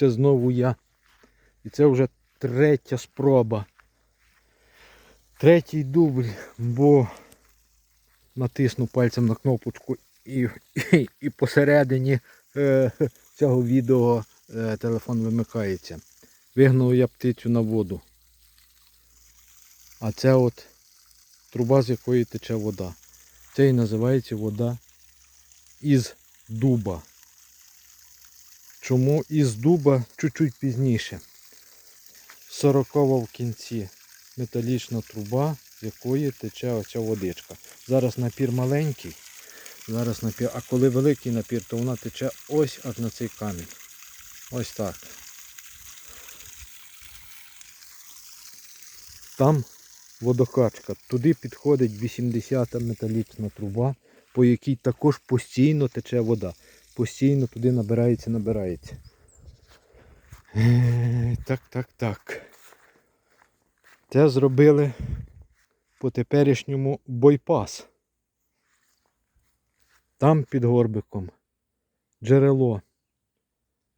це знову я. І це вже третя спроба. Третій дубль, бо натисну пальцем на кнопочку і, і, і посередині е, цього відео е, телефон вимикається. Вигнав я птицю на воду. А це от труба, з якої тече вода. Це і називається вода із дуба. Чому із дуба чуть-чуть пізніше. Сорокова в кінці металічна труба, з якої тече оця водичка. Зараз напір маленький, зараз напір, а коли великий напір, то вона тече ось аж на цей камінь. Ось так. Там водокачка. Туди підходить 80-та металічна труба, по якій також постійно тече вода. Постійно туди набирається, набирається. Е, Так, так, так. Це зробили по теперішньому бойпас. Там під горбиком джерело.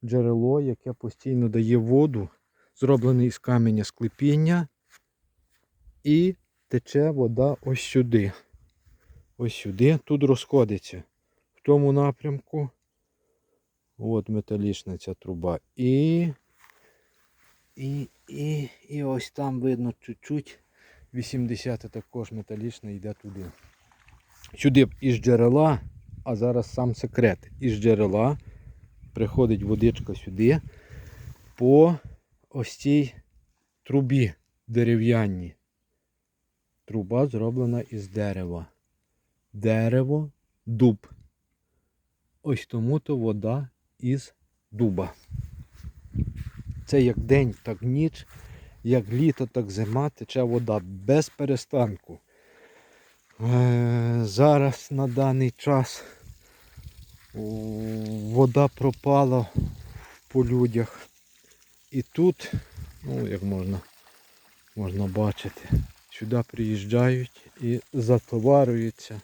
Джерело, яке постійно дає воду, зроблене із каменя склепіння. І тече вода ось сюди. Ось сюди. Тут розходиться. В тому напрямку. От металічна ця труба. І. І, і, і ось там видно чуть-чуть. 80 також металічна йде туди. Сюди із джерела, а зараз сам секрет. Із джерела приходить водичка сюди по ось цій трубі дерев'яній. Труба зроблена із дерева. Дерево, дуб. Ось тому то вода із дуба. Це як день, так ніч, як літо, так зима тече вода без перестанку. Е, Зараз на даний час вода пропала по людях. І тут, ну як можна, можна бачити, сюди приїжджають і затоварюються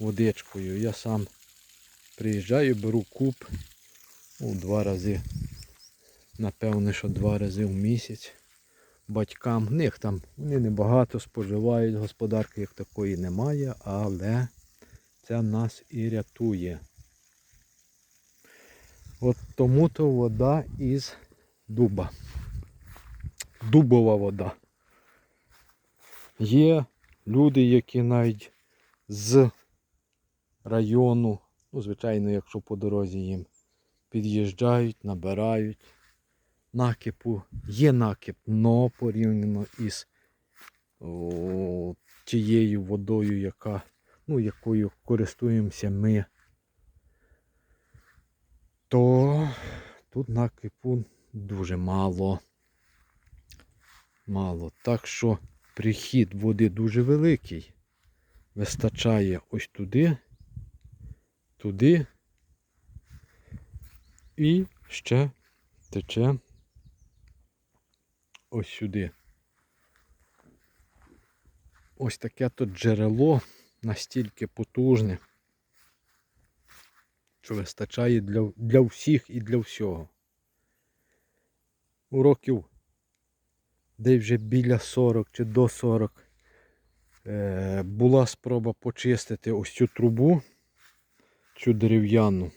водичкою. Я сам приїжджаю, беру куб ну, два рази, напевне, що два рази в місяць. Батькам, в них там вони небагато споживають, господарки як такої немає, але це нас і рятує. От тому-то вода із дуба. Дубова вода. Є люди, які навіть з району, ну, звичайно, якщо по дорозі їм під'їжджають, набирають накипу. Є накип, но порівняно із о, тією водою, яка, ну, якою користуємося ми, то тут накипу дуже мало. Мало. Так що прихід води дуже великий. Вистачає ось туди, туди і ще тече ось сюди. Ось таке тут джерело настільки потужне, що вистачає для, для всіх і для всього. У років десь вже біля 40 чи до 40 е, була спроба почистити ось цю трубу, цю дерев'яну.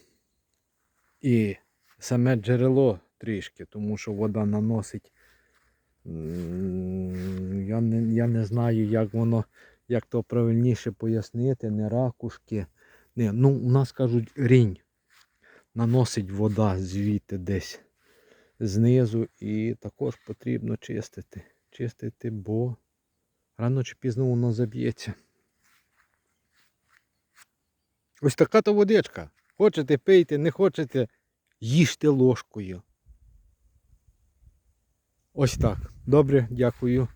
І саме джерело трішки, тому що вода наносить. Я не, я не знаю, як воно, як то правильніше пояснити, не ракушки. Не, ну, у нас кажуть рінь. Наносить вода звідти десь знизу і також потрібно чистити. Чистити, бо рано чи пізно воно заб'ється. Ось така то водичка. Хочете пийте, не хочете, їжте ложкою. Ось так. Добре, дякую.